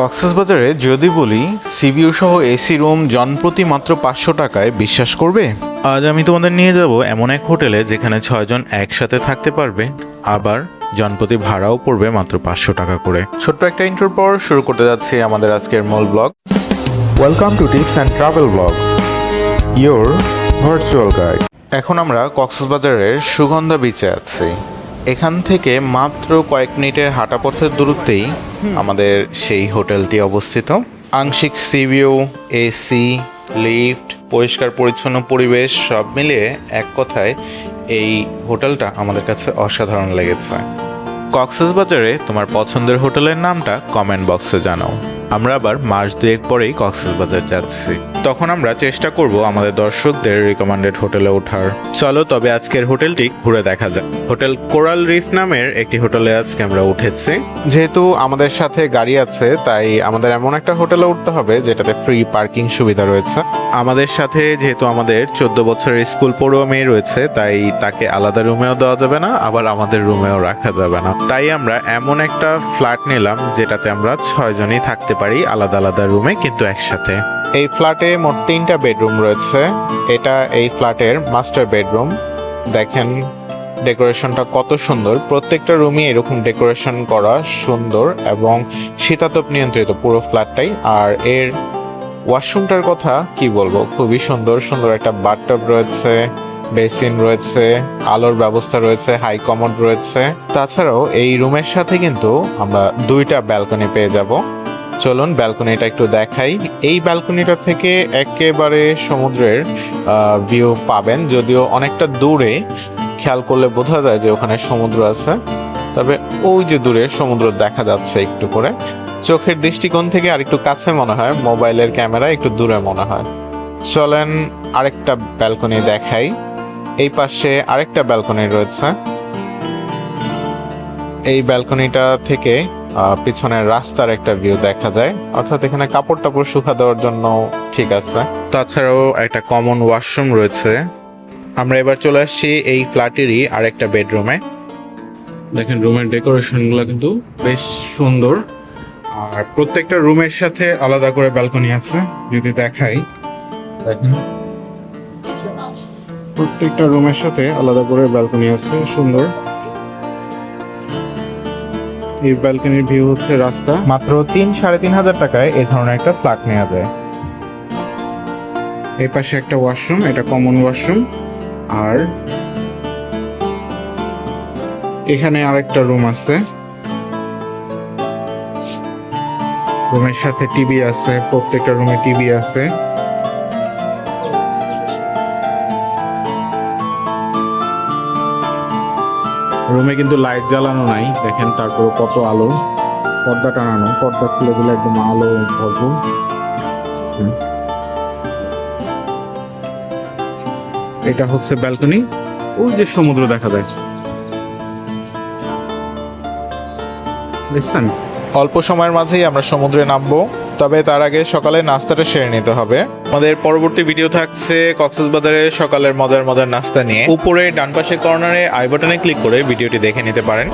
কক্সবাজারে যদি বলি সিবিউ সহ এসি রুম জনপ্রতি মাত্র পাঁচশো টাকায় বিশ্বাস করবে? আজ আমি তোমাদের নিয়ে যাব এমন এক হোটেলে যেখানে ছয়জন একসাথে থাকতে পারবে আবার জনপ্রতি ভাড়াও পড়বে মাত্র পাঁচশো টাকা করে। ছোট্ট একটা ইন্টার পর শুরু করতে যাচ্ছি আমাদের আজকের মূল blog welcome to tips and travel blog your virtual guide এখন আমরা কক্সবাজারের সুগন্ধা বিচে আছি। এখান থেকে মাত্র কয়েক মিনিটের হাঁটা পথের দূরত্বেই আমাদের সেই হোটেলটি অবস্থিত। আংশিক সিভিউ এসি লিফট পরিষ্কার, পরিচ্ছন্ন পরিবেশ, সব মিলিয়ে এক কথায় এই হোটেলটা আমাদের কাছে অসাধারণ লেগেছে। কক্সেস বাজারে তোমার পছন্দের হোটেলের নামটা কমেন্ট বক্সে জানাও। আমরা আবার মাস দুয়েক পরেই কক্সবাজার যাচ্ছি। তখন আমরা চেষ্টা করব আমাদের দর্শকদের রিকমেন্ডেড হোটেলে ওঠার। চলো তবে আজকের হোটেলটি ঘুরে দেখা যাক। হোটেল কোরাল রিফ নামের একটি হোটেলে আজকে আমরা উঠেছি। যেহেতু আমাদের সাথে গাড়ি আছে, তাই আমাদের এমন একটা হোটেলে উঠতে হবে যেটাতে ফ্রি পার্কিং সুবিধা রয়েছে। আমাদের সাথে যেহেতু আমাদের চোদ্দ বছরের স্কুল পড়ুয়া মেয়ে রয়েছে, তাই তাকে আলাদা রুমেও দেওয়া যাবে না, আবার আমাদের রুমেও রাখা যাবে না। তাই আমরা এমন একটা ফ্ল্যাট নিলাম যেটাতে আমরা ছয়জনই থাকতে পারি। আলাদা আলাদা রুমে, কিন্তু একসাথে। এই ফ্ল্যাটে মোট তিনটা বেডরুম রয়েছে। এটা এই ফ্ল্যাটের মাস্টার বেডরুম। দেখেন ডেকোরেশনটা কত সুন্দর। প্রত্যেকটা রুমই এরকম ডেকোরেশন করা সুন্দর এবং শীতাতপ নিয়ন্ত্রিত পুরো ফ্ল্যাটটাই। আর এর ওয়াশরুমটার কথা কি বলব? খুবই সুন্দর সুন্দর একটা বাথটব রয়েছে, বেসিন রয়েছে, আলোর ব্যবস্থা রয়েছে, হাই কমোড রয়েছে। তাছাড়াও এই রুমের সাথে কিন্তু আমরা দুইটা ব্যালকনি পেয়ে যাব। চলুন ব্যালকনিটা একটু দেখাই। এই ব্যালকনিটা থেকে একেবারে সমুদ্রের ভিউ পাবেন। যদিও অনেকটা দূরে, খেয়াল করলে বোঝা যায় যে ওখানে সমুদ্র আছে। তবে ওই যে দূরে সমুদ্র দেখা যাচ্ছে একটু করে। চোখের দৃষ্টিকোণ থেকে আরেকটু কাছে মনে হয়, মোবাইলের ক্যামেরা একটু দূরে মনে হয়। চলেন আরেকটা ব্যালকনি দেখাই। এই পাশে আরেকটা ব্যালকনি রয়েছে। এই ব্যালকনিটা থেকে পিছনের রাস্তার একটা ভিউ দেখা যায়। অর্থাৎ এখানে কাপড় টাপড় শুকা দেওয়ার জন্য ঠিক আছে। তাছাড়াও একটা কমন ওয়াশরুম রয়েছে। আমরা এবার চলে আসছি এই ফ্ল্যাটেরই আরেকটা বেডরুমে দেখেন রুমের ডেকোরেশনগুলো কিন্তু বেশ সুন্দর। আর প্রত্যেকটা রুমের সাথে আলাদা করে ব্যালকনি আছে, যদি দেখাই। দেখেন, প্রত্যেকটা রুমের সাথে আলাদা করে ব্যালকনি আছে, সুন্দর। এই ব্যালকনির ভিউ হচ্ছে রাস্তা। মাত্র তিন সাড়ে তিন হাজার টাকায় এই ধরনের একটা ফ্ল্যাট নেওয়া যায়। এই পাশে একটা ওয়াশরুম এটা কমন ওয়াশরুম আর এখানে আরেকটা রুম আছে। রুমের সাথে টিভি আছে প্রত্যেকটা রুমে টিভি আছে। রুমে কিন্তু লাইট জ্বালানো নাই। দেখেন তারপর কত আলো। পর্দা টানানো। পর্দা খুলে দিলে একদম আলো ভরপুর। এটা হচ্ছে ব্যালকনি ওই যে সমুদ্র দেখা যায়। দেখছেন? অল্প সময়ের মাঝেই আমরা সমুদ্রে নামবো। তবে তার আগে সকালে নাস্তাটা সেরে নিতে হবে। আমাদের পরবর্তী ভিডিও থাকছে কক্সবাজারে সকালের মজার মজার নাস্তা নিয়ে। উপরে ডান পাশে কর্নারে আই বাটনে ক্লিক করে ভিডিওটি দেখে নিতে পারেন।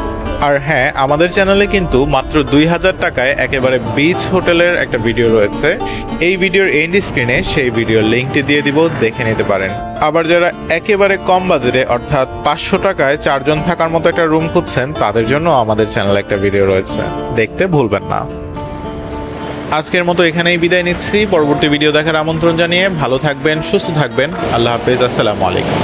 আর হ্যাঁ আমাদের চ্যানেলে কিন্তু মাত্র দুই হাজার টাকায় একেবারে বিচ হোটেলের একটা ভিডিও রয়েছে। এই ভিডিওর এন্ড স্ক্রিনে সেই ভিডিওর লিঙ্কটি দিয়ে দিব, দেখে নিতে পারেন। আবার যারা একেবারে কম বাজেটে অর্থাৎ পাঁচশো টাকায় চারজন থাকার মতো একটা রুম খুঁজছেন, তাদের জন্য আমাদের চ্যানেলে একটা ভিডিও রয়েছে। দেখতে ভুলবেন না। আজকের মতো এখানেই বিদায় নিচ্ছি। পরবর্তী ভিডিও দেখার আমন্ত্রণ জানিয়ে ভালো থাকবেন, সুস্থ থাকবেন। আল্লাহ হাফেজ, আসসালামু আলাইকুম।